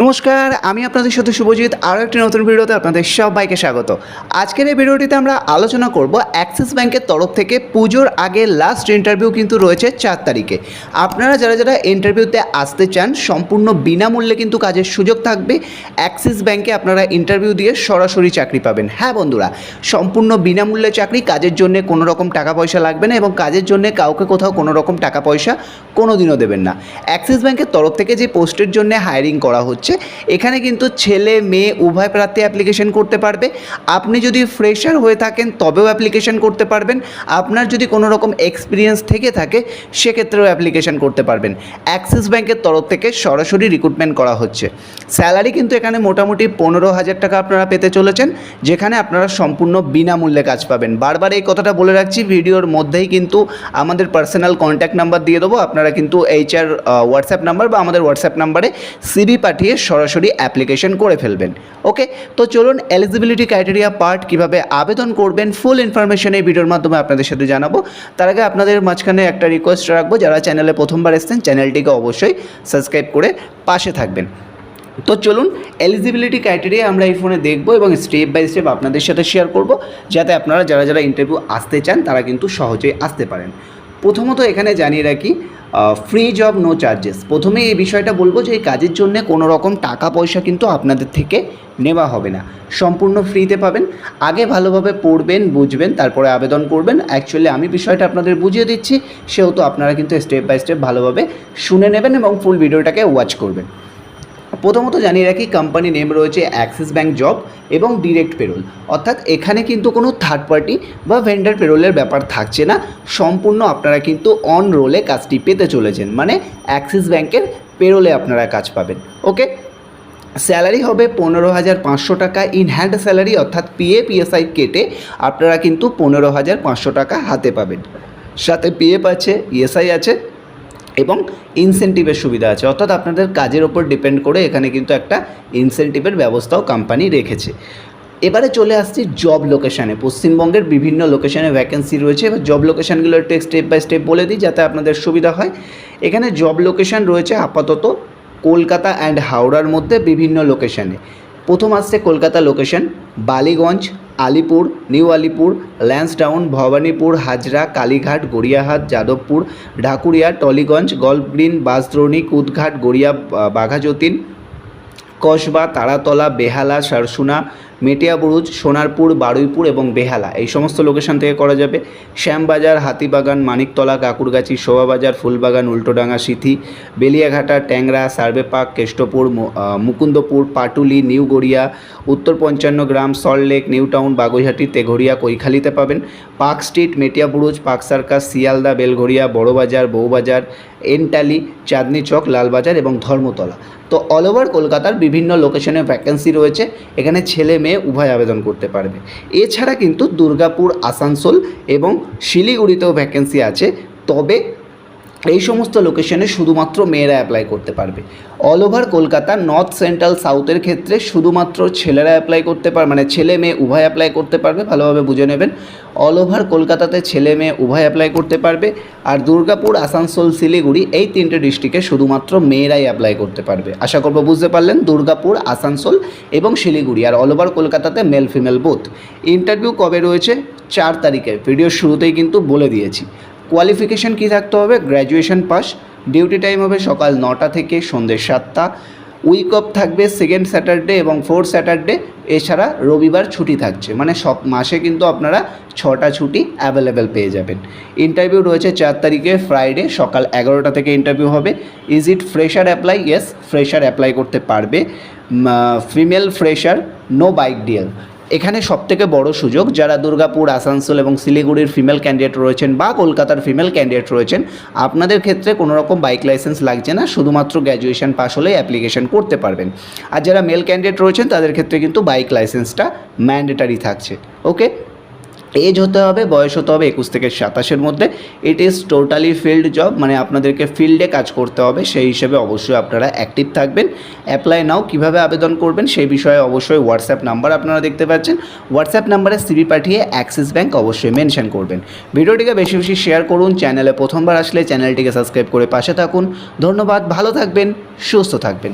নমস্কার, আমি আপনাদের সাথে শুভজিৎ, আরও একটি নতুন ভিডিওতে আপনাদের সবাইকে স্বাগত। আজকের এই ভিডিওটিতে আমরা আলোচনা করব অ্যাক্সিস ব্যাংকের তরফ থেকে পুজোর আগে লাস্ট ইন্টারভিউ কিন্তু রয়েছে চার তারিখে। আপনারা যারা যারা ইন্টারভিউতে আসতে চান, সম্পূর্ণ বিনামূল্যে কিন্তু কাজের সুযোগ থাকবে। অ্যাক্সিস ব্যাংকে আপনারা ইন্টারভিউ দিয়ে সরাসরি চাকরি পাবেন। হ্যাঁ বন্ধুরা, সম্পূর্ণ বিনামূল্যে চাকরি, কাজের জন্য কোনো রকম টাকা পয়সা লাগবে না এবং কাজের জন্য কাউকে কোথাও কোনো রকম টাকা পয়সা কোনো দিনও দেবেন না। অ্যাক্সিস ব্যাংকের তরফ থেকে যে পোস্টের জন্য হায়ারিং করা হচ্ছে এখানে কিন্তু ছেলে, মেয়ে উভয় প্রার্থী অ্যাপ্লিকেশন করতে পারবে। আপনি যদি ফ্রেশার হয়ে থাকেন, তবেও অ্যাপ্লিকেশন করতে পারবেন। আপনার যদি কোনো রকম এক্সপিরিয়েন্স থেকে থাকে, সেক্ষেত্রেও অ্যাপ্লিকেশন করতে পারবেন। অ্যাক্সিস ব্যাংকের তরফ থেকে সরাসরি রিক্রুটমেন্ট করা হচ্ছে। স্যালারি কিন্তু এখানে মোটামুটি পনেরো হাজার টাকা আপনারা পেতে চলেছেন, যেখানে আপনারা সম্পূর্ণ বিনামূল্যে কাজ পাবেন। বারবার এই কথাটা বলে রাখছি, ভিডিওর মধ্যেই কিন্তু আমাদের পার্সোনাল কন্ট্যাক্ট নাম্বার দিয়ে দেবো। আপনারা কিন্তু এইচআর হোয়াটসঅ্যাপ নাম্বার বা আমাদের হোয়াটসঅ্যাপ নাম্বারে সিবি পাঠিয়ে সরাসরি অ্যাপ্লিকেশন করে ফেলবেন। ওকে তো চলুন এলিজিবিলিটি ক্রাইটেরিয়া পার্ট কীভাবে আবেদন করবেন ফুল ইনফরমেশন এই ভিডিওর মাধ্যমে আপনাদের সাথে জানাব। তার আগে আপনাদের মাঝখানে একটা রিকোয়েস্ট রাখব, যারা চ্যানেলে প্রথমবার এসেছেন চ্যানেলটিকে অবশ্যই সাবস্ক্রাইব করে পাশে থাকবেন। তো চলুন এলিজিবিলিটি ক্রাইটেরিয়া আমরা এই ফোনে দেখব এবং স্টেপ বাই স্টেপ আপনাদের সাথে শেয়ার করব, যাতে আপনারা, যারা যারা ইন্টারভিউ আসতে চান, তারা কিন্তু সহজেই আসতে পারেন। প্রথমত এখানে জানিয়ে রাখি ফ্রি জব নো চার্জেস প্রথমে এই বিষয়টা বলব যে এই কাজের জন্য কোনো রকম টাকা পয়সা কিন্তু আপনাদের থেকে নেওয়া হবে না। সম্পূর্ণ ফ্রিতে পাবেন। আগে ভালোভাবে পড়বেন, বুঝবেন, তারপরে আবেদন করবেন। অ্যাকচুয়ালি আমি বিষয়টা আপনাদের বুঝিয়ে দিচ্ছি, সেহেতু আপনারা কিন্তু স্টেপ বাই স্টেপ ভালোভাবে শুনে নেবেন এবং ফুল ভিডিওটাকে ওয়াচ করবেন। প্রথমত জানিয়ে রাখি কোম্পানি নেম রয়েছে অ্যাক্সিস ব্যাঙ্ক জব এবং ডিরেক্ট পেরোল অর্থাৎ এখানে কিন্তু কোনো থার্ড পার্টি বা ভেন্ডার পেরোলের ব্যাপার থাকছে না। সম্পূর্ণ আপনারা কিন্তু অন রোলে কাজটি পেতে চলেছেন। মানে অ্যাক্সিস ব্যাংকের পেরোলে আপনারা কাজ পাবেন। ওকে? স্যালারি হবে পনেরো হাজার পাঁচশো টাকা ইন হ্যান্ড স্যালারি, অর্থাৎ পিএ পিএসআই কেটে আপনারা কিন্তু পনেরো হাজার পাঁচশো টাকা হাতে পাবেন। সাথে পিএফ আছে ইএসআই আছে এবং ইনসেন্টিভের সুবিধা আছে। অর্থাৎ আপনাদের কাজের ওপর ডিপেন্ড করে এখানে কিন্তু একটা ইনসেন্টিভের ব্যবস্থাও কোম্পানি রেখেছে। এবারে চলে আসছি জব লোকেশানে পশ্চিমবঙ্গের বিভিন্ন লোকেশানে ভ্যাকেন্সি রয়েছে। এবার জব লোকেশানগুলো একটু স্টেপ বাই স্টেপ বলে দিই যাতে আপনাদের সুবিধা হয়। এখানে জব লোকেশান রয়েছে আপাতত কলকাতা অ্যান্ড হাওড়ার মধ্যে বিভিন্ন লোকেশানে প্রথম আসছে Kolkata location Ballygunge Alipore, new Alipore Lansdowne Bhowanipore, Hazra, Kalighat, Gariahat, Jadavpur, Dhakuria, Tollygunge golf green Bansdroni, Kudghat, Garia Baghajatin, Kasba, Taratala, Behala, Sarsuna Metiabruz, Sonarpur, Baruipur এবং বেহালা। এই সমস্ত লোকেশন থেকে করা যাবে শ্যামবাজার, হাতিবাগান, মানিকতলা, কাকুরগাছি, শোভাবাজার, ফুলবাগান, Ultadanga, Sinthee, Beliaghata, Tangra, survey park, Kestopur Mukundapur, Patuli, new Garia, উত্তর Panchanna Gram salt lake new town, Baguiati Teghoria কৈখালিতে পাবেন। Park street, Metiabruz, park circus, Sealdah Belgharia Burrabazar, Bowbazar Entally Chandni Chowk, Lalbazar এবং ধর্মতলা। তো all over কলকাতার বিভিন্ন লোকেশনে vacancy রয়েছে। এখানে ছেলে মেয়ে উভয় আবেদন করতে পারবে। এছাড়া কিন্তু দুর্গাপুর, আসানসোল এবং শিলিগুড়িতেও ভ্যাকেন্সি আছে। তবে এই সমস্ত লোকেশনে শুধুমাত্র মেয়েরা অ্যাপ্লাই করতে পারবে। All over Kolkata north central সাউথের ক্ষেত্রে শুধুমাত্র ছেলেরা অ্যাপ্লাই করতে পারবে মানে ছেলে, মেয়ে উভয় অ্যাপ্লাই করতে পারবে, ভালোভাবে বুঝে নেবেন। অল ওভার কলকাতাতে ছেলে, মেয়ে উভয় অ্যাপ্লাই করতে পারবে। আর দুর্গাপুর, আসানসোল, শিলিগুড়ি এই তিনটে ডিস্ট্রিক্টে শুধুমাত্র মেয়েরাই অ্যাপ্লাই করতে পারবে। আশা করব বুঝতে পারলেন, দুর্গাপুর, আসানসোল এবং শিলিগুড়ি আর অল ওভার কলকাতাতে মেল ফিমেল বোথ ইন্টারভিউ কবে রয়েছে? চার তারিখে। ভিডিওর শুরুতেই কিন্তু বলে দিয়েছি। কোয়ালিফিকেশন কী থাকতে হবে? গ্র্যাজুয়েশন পাস ডিউটি টাইম হবে সকাল নটা থেকে সন্ধ্যে সাতটা। উইক অফ থাকবে সেকেন্ড স্যাটারডে এবং ফোর্থ স্যাটারডে এছাড়া রবিবার ছুটি থাকছে। মানে সব মাসে কিন্তু আপনারা ছটা ছুটি অ্যাভেলেবেল পেয়ে যাবেন। ইন্টারভিউ রয়েছে চার তারিখে ফ্রাইডে সকাল এগারোটা থেকে ইন্টারভিউ হবে। Is it fresher apply yes fresher apply করতে পারবে। Female fresher no bike DL এখানে সবথেকে বড় সুযোগ, যারা দুর্গাপুর, আসানসোল এবং শিলিগুড়ির ফিমেল ক্যান্ডিডেট রয়েছেন বা কলকাতার ফিমেল ক্যান্ডিডেট রয়েছেন, আপনাদের ক্ষেত্রে কোনো রকম বাইক লাইসেন্স লাগছে না, শুধুমাত্র গ্র্যাজুয়েশন পাস হলেই অ্যাপ্লিকেশন করতে পারবেন। আর যারা মেল ক্যান্ডিডেট রয়েছেন, তাদের ক্ষেত্রে কিন্তু বাইক লাইসেন্সটা ম্যান্ডেটারি থাকছে। ওকে এজ হতে হবে, বয়স হতে হবে একুশ থেকে সাতাশের মধ্যে। It is totally field job মানে আপনাদেরকে ফিল্ডে কাজ করতে হবে, সেই হিসেবে অবশ্যই আপনারা অ্যাক্টিভ থাকবেন। অ্যাপ্লাই নাও কীভাবে আবেদন করবেন সেই বিষয়ে অবশ্যই হোয়াটসঅ্যাপ নাম্বার আপনারা দেখতে পাচ্ছেন। হোয়াটসঅ্যাপ নাম্বারে সিবি পাঠিয়ে অ্যাক্সিস ব্যাঙ্ক অবশ্যই মেনশন করবেন। ভিডিওটিকে বেশি বেশি শেয়ার করুন চ্যানেলে প্রথমবার আসলে চ্যানেলটিকে সাবস্ক্রাইব করে পাশে থাকুন। ধন্যবাদ, ভালো থাকবেন, সুস্থ থাকবেন।